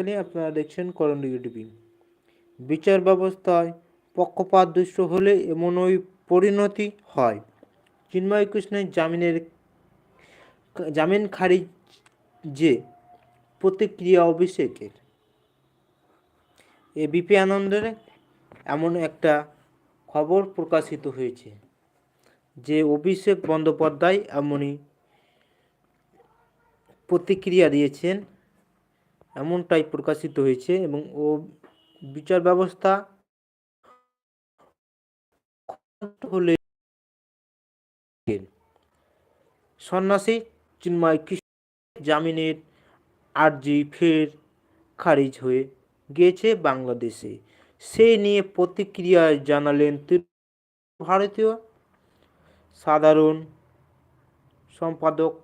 সালে আপনারা দেখছেন করণীয় টিভি। বিচার ব্যবস্থায় পক্ষপাত দুষ্ট হলে এমনই পরিণতি হয়। চিন্ময় কৃষ্ণের জামিনের জামিন খারিজ যে প্রতিক্রিয়া অভিষেকের। এ বিপি আনন্দের এমন একটা খবর প্রকাশিত হয়েছে, যে অভিষেক বন্দ্যোপাধ্যায় এমনই প্রতিক্রিয়া দিয়েছেন এমনটাই প্রকাশিত হয়েছে এবং ও বিচার ব্যবস্থা হলে সন্ন্যাসী চিন্ময় কৃষ্ণ জামিনের আর্জি ফের খারিজ হয়ে গিয়েছে বাংলাদেশে। সেই নিয়ে প্রতিক্রিয়া জানালেন ভারতীয় সাধারণ সম্পাদক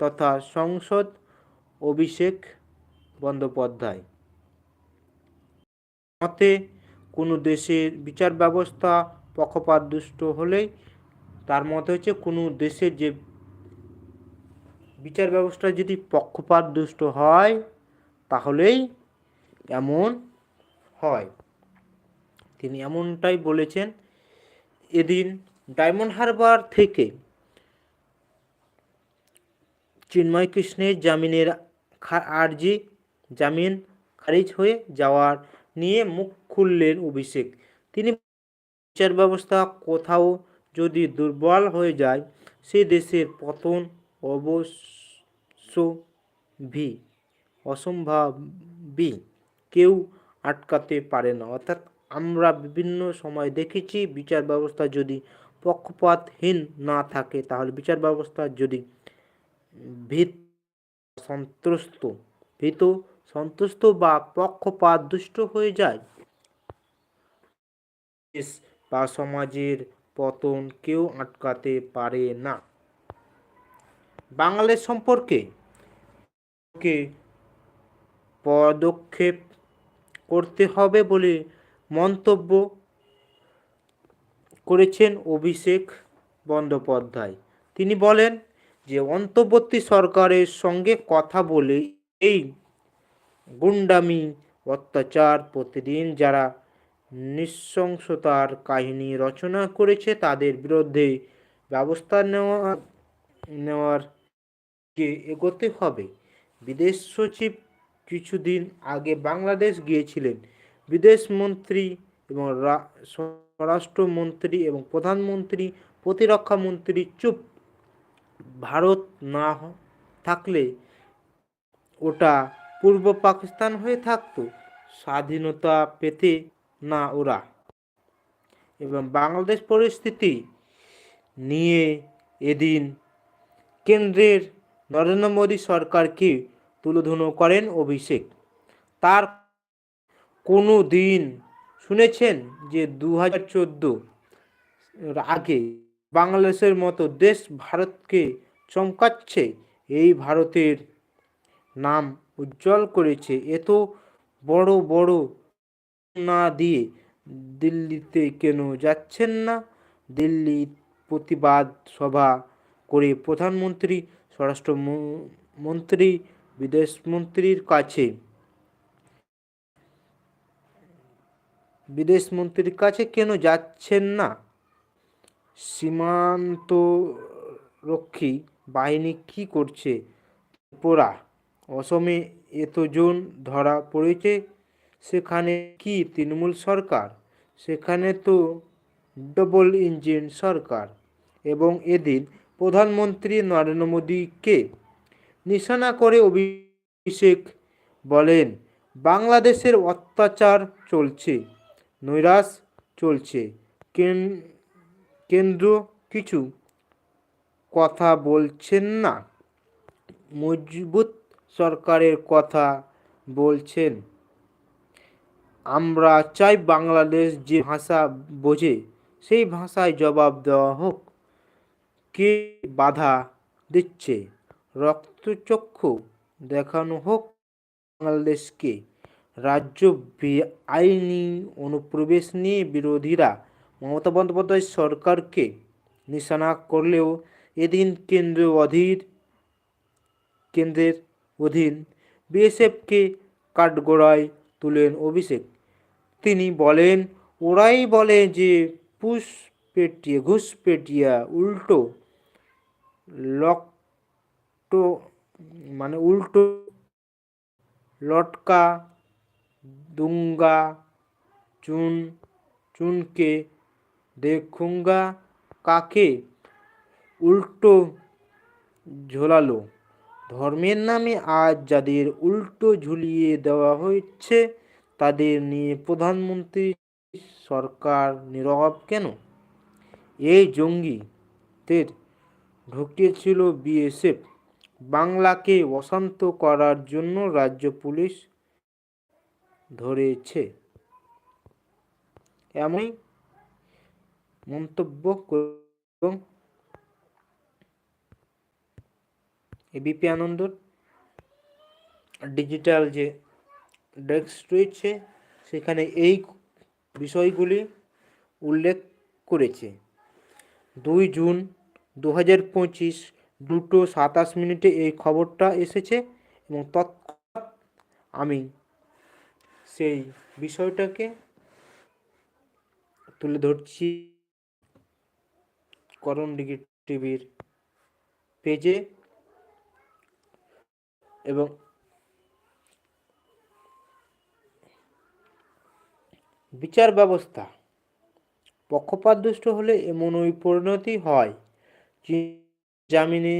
তথা সংসদ অভিষেক বন্দ্যোপাধ্যায়। মতে, কোনো দেশের বিচার ব্যবস্থা পক্ষপাতদুষ্ট হলেই তার মতে হচ্ছে কোনো দেশের যে বিচার ব্যবস্থা যদি পক্ষপাত দুষ্ট হয়, তাহলেই এমন হয়। তিনি এমনটাই বলেছেন, এদিন ডায়মন্ড হারবার থেকে চিন্ময় কৃষ্ণের জামিনের আর্জি জামিন খারিজ হয়ে যাওয়ার নিয়ে মুখ খুললেন অভিষেক। তিনি বিচার ব্যবস্থা কোথাও যদি দুর্বল হয়ে যায়, সে দেশের পতন অবশ্য ভি অসম্ভাবী। কেউ আটকাতে পারে না। অর্থাৎ আমরা বিভিন্ন সময় দেখেছি বিচার ব্যবস্থা যদি পক্ষপাতহীন না থাকে, তাহলে বিচার ব্যবস্থা যদি ভিত, সন্ত্রস্ত, ভীত সন্তুষ্ট বা পক্ষপাত দুষ্ট হয়ে যায়। বা সমাজের পতন কেউ আটকাতে পারে না। বাংলাদেশ সম্পর্কে পদক্ষেপ করতে হবে বলে মন্তব্য করেছেন অভিষেক বন্দ্যোপাধ্যায়। তিনি বলেন যে, অন্তর্বর্তী সরকারের সঙ্গে কথা বলে এই গুন্ডামি, অত্যাচার প্রতিদিন যারা নৃশংসতার কাহিনী রচনা করেছে তাদের বিরুদ্ধে ব্যবস্থা নেওয়া, নেওয়ার কে এগোতে হবে। বিদেশ সচিব কিছুদিন আগে বাংলাদেশ গিয়েছিলেন। বিদেশ মন্ত্রী এবং স্বরাষ্ট্রমন্ত্রী এবং প্রধানমন্ত্রী, প্রতিরক্ষা মন্ত্রী চুপ। ভারত না থাকলে ওটা পূর্ব পাকিস্তান হয়ে থাকতো, স্বাধীনতা পেতে না ওরা। এবং বাংলাদেশ পরিস্থিতি নিয়ে এদিন কেন্দ্রের নরেন্দ্র মোদী সরকারকে তুলোধনো করেন অভিষেক। তার কোনো দিন শুনেছেন যে দু হাজার চোদ্দ আগে বাংলাদেশের মতো দেশ ভারতকে চমকাচ্ছে, এই ভারতের নাম উজ্জ্বল করেছে। এত বড় বড় না দিয়ে দিল্লিতে কেন যাচ্ছেন না? দিল্লি প্রতিবাদ সভা করে প্রধানমন্ত্রী, স্বরাষ্ট্র মন্ত্রী বিদেশমন্ত্রীর কাছে। বিদেশমন্ত্রীর কাছে কেন যাচ্ছেন না? সীমান্ত রক্ষী বাহিনী কি করছে পোড়া অসমে এতজন ধরা পড়েছে, সেখানে কি তৃণমূল সরকার? সেখানে তো ডবল ইঞ্জিন সরকার। এবং এদিন প্রধানমন্ত্রী নরেন্দ্র মোদীকে নিশানা করে অভিষেক বলেন, বাংলাদেশের অত্যাচার চলছে, নৈরাশ চলছে। কেন্দ্র কিছু কথা বলছেন না। মজবুত সরকারের কথা বলছেন। আমরা চাই বাংলাদেশ যে ভাষা বোঝে, সেই ভাষায় জবাব দেওয়া হোক। কে বাধা দিচ্ছে? রক্তচক্ষু দেখানো হোক। বাংলাদেশকে রাজ্য আইনি অনুপ্রবেশ নিয়ে বিরোধীরা মমতা বন্দ্যোপাধ্যায় সরকারকে নিশানা করলেও এদিন কেন্দ্রীয় অধীর কেন্দ্রের অধীন বিএসএফকে কাঠগোড়ায় তুলেন অভিষেক। তিনি বলেন, ওরাই বলে যে পুষ পেটিয়ে, ঘুষ পেটিয়া উল্টো লকটো মানে উল্টো লটকা, দুঙ্গা, চুন, চুনকে দেখুঙ্গা কাকে উল্টো ঝোলালো। ধর্মের নামে আজ যাদের উল্টো ঝুলিয়ে দেওয়া হচ্ছে তাদের নিয়ে প্রধানমন্ত্রী সরকার নীরব কেন? এই জঙ্গিদের ঢুকিয়েছিল বিএসএফ। বাংলাকে অশান্ত করার জন্য রাজ্য পুলিশ ধরেছে। এমনই মন্তব্য এবং এবিপি আনন্দর ডিজিটাল যে ডেস্ক রয়েছে সেখানে এই বিষয়গুলি উল্লেখ করেছে। দুই জুন দু হাজার পঁচিশ, দুটো সাতাশ মিনিটে এই খবরটা এসেছে এবং তৎক্ষণাৎ আমি সেই বিষয়টাকে তুলে ধরছি করণ ডিগি টিভির পেজে। এবং বিচার ব্যবস্থা। পক্ষপাতদুষ্ট হলে এমনই পরিণতি হয় জামিনে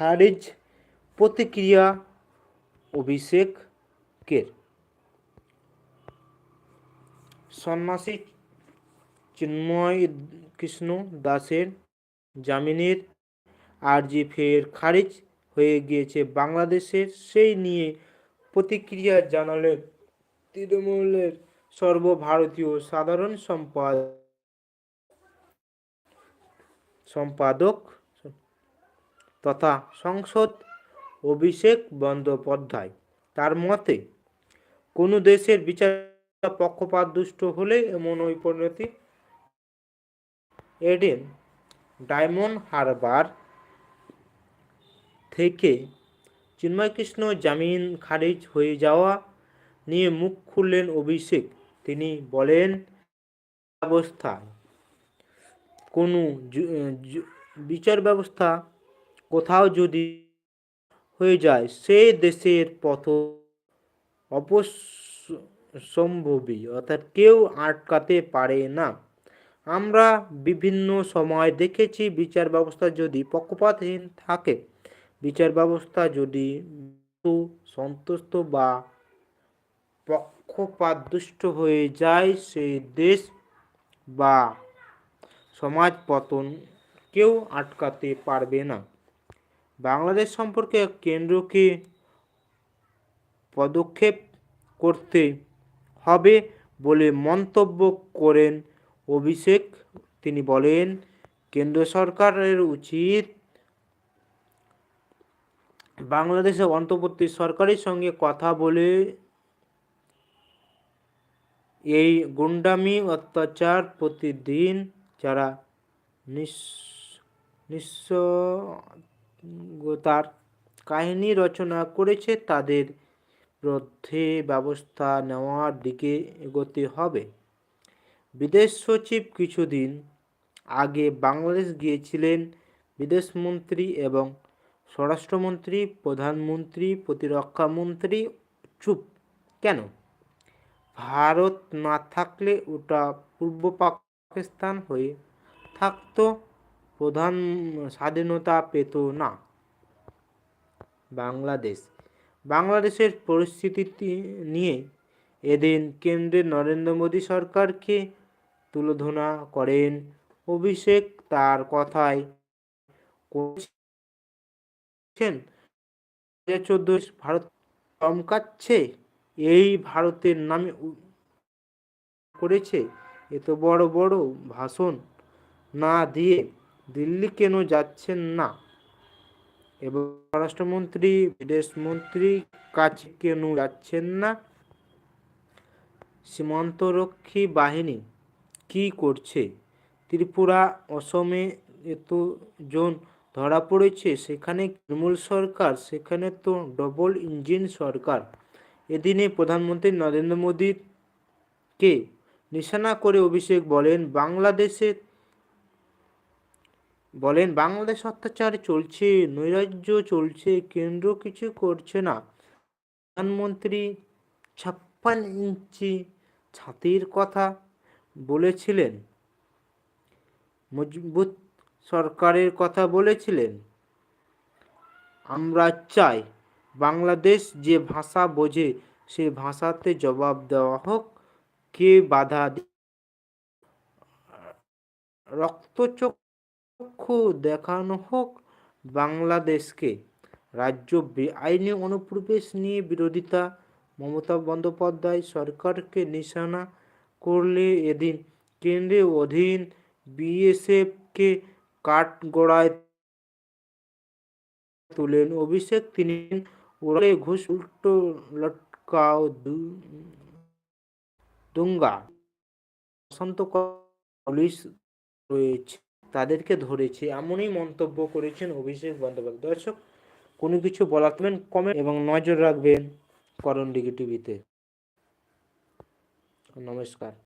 খারিজ প্রতিক্রিয়া অভিষেকের। সন্ন্যাসী চিন্ময় কৃষ্ণ দাসের জামিনের আর্জি ফের খারিজ হয়ে গিয়েছে। বাংলাদেশের সেই নিয়ে প্রতিক্রিয়া জানালেন তৃণমূলের সর্বভারতীয় সাধারণ সম্পাদ, সম্পাদক তথা সংসদ অভিষেক বন্দ্যোপাধ্যায়। তার মতে, কোনো দেশের বিচার পক্ষপাত দুষ্ট হলে এমন ওই পরিণতি এডেন ডায়মন্ড হারবার থেকে চিন্ময়কৃষ্ণ জামিন খারিজ হয়ে যাওয়া নিয়ে মুখ খুললেন অভিষেক। তিনি বলেন ব্যবস্থায় কোনো বিচার ব্যবস্থা কোথাও যদি হয়ে যায়, সে দেশের পথ অপসম্ভবী, অর্থাৎ কেউ আটকাতে পারে না। আমরা বিভিন্ন সময় দেখেছি বিচার ব্যবস্থা যদি পক্ষপাতহীন থাকে বিচার ব্যবস্থা যদি সন্তুষ্ট বা পক্ষপাতদুষ্ট হয়ে যায় সেই দেশ বা সমাজ পতন কেউ আটকাতে পারবে না। বাংলাদেশ সম্পর্কে কেন্দ্রকে পদক্ষেপ করতে হবে বলে মন্তব্য করেন অভিষেক। তিনি বলেন, কেন্দ্র সরকারের উচিত বাংলাদেশের অন্তর্বর্তী সরকারের সঙ্গে কথা বলে এই গুন্ডামি অত্যাচার প্রতিদিন যারা নিঃস্বতার কাহিনী রচনা করেছে তাদের বিরুদ্ধে ব্যবস্থা নেওয়ার দিকে এগোতে হবে। বিদেশ সচিব কিছুদিন আগে বাংলাদেশ গিয়েছিলেন বিদেশমন্ত্রী এবং স্বরাষ্ট্রমন্ত্রী, প্রধানমন্ত্রী, প্রতিরক্ষামন্ত্রী, চুপ। কেন? ভারত না থাকলে ওটা পূর্ব পাকিস্তান হয়ে থাকতো, প্রধান স্বাধীনতা পেত না। বাংলাদেশ। বাংলাদেশের পরিস্থিতি নিয়ে এদিন কেন্দ্রের নরেন্দ্র মোদী সরকারকে তুলোধনা করেন। অভিষেক তার কথায় করছেন চোদ্দ ভারত চমকাচ্ছে, এই ভারতের নামে করেছে এত বড় বড় ভাষণ না দিয়ে দিল্লি কেন যাচ্ছেন না? এবং স্বরাষ্ট্রমন্ত্রী বিদেশমন্ত্রী কাছে কেন যাচ্ছেন না? সীমান্তরক্ষী বাহিনী কি করছে? ত্রিপুরা, অসমে এতজন ধরা পড়েছে, সেখানে তৃণমূল সরকার, সেখানে তো ডবল ইঞ্জিন সরকার। এদিনে প্রধানমন্ত্রী নরেন্দ্র মোদীর কে নিশানা করে অভিষেক বলেন, বাংলাদেশে বলেন, বাংলাদেশ অত্যাচার চলছে, নৈরাজ্য চলছে, কেন্দ্র কিছু করছে না। প্রধানমন্ত্রী ছাপ্পান ইঞ্চি ছাতির কথা বলেছিলেন। মজবুত সরকারের কথা বলেছিলেন। আমরা চাই বাংলাদেশ যে ভাষা বোঝে, সে ভাষাতে জবাব দেওয়া হোক। কে বাধা রক্তচক্ষু দেখানো হোক বাংলাদেশকে। রাজ্য বেআইনি অনুপ্রবেশ নিয়ে বিরোধিতা। মমতা বন্দ্যোপাধ্যায় সরকারকে নিশানা করলে এদিন কেন্দ্রের অধীন বিএসএফকে কাঠগড়ায় তুলেন। অভিষেক তিনি ওরালে ঘুষ, উল্টো লটকাও দু- দুঙ্গা। বসন্ত পুলিশ রয়েছে, তাদেরকে ধরেছে। এমনই মন্তব্য করেছেন অভিষেক বন্দ্যোপাধ্যায়। দর্শক, কোনো কিছু বলার থাকবেন কমেন্ট এবং নজর রাখবেন করণ ডিগি টিভিতে। নমস্কার।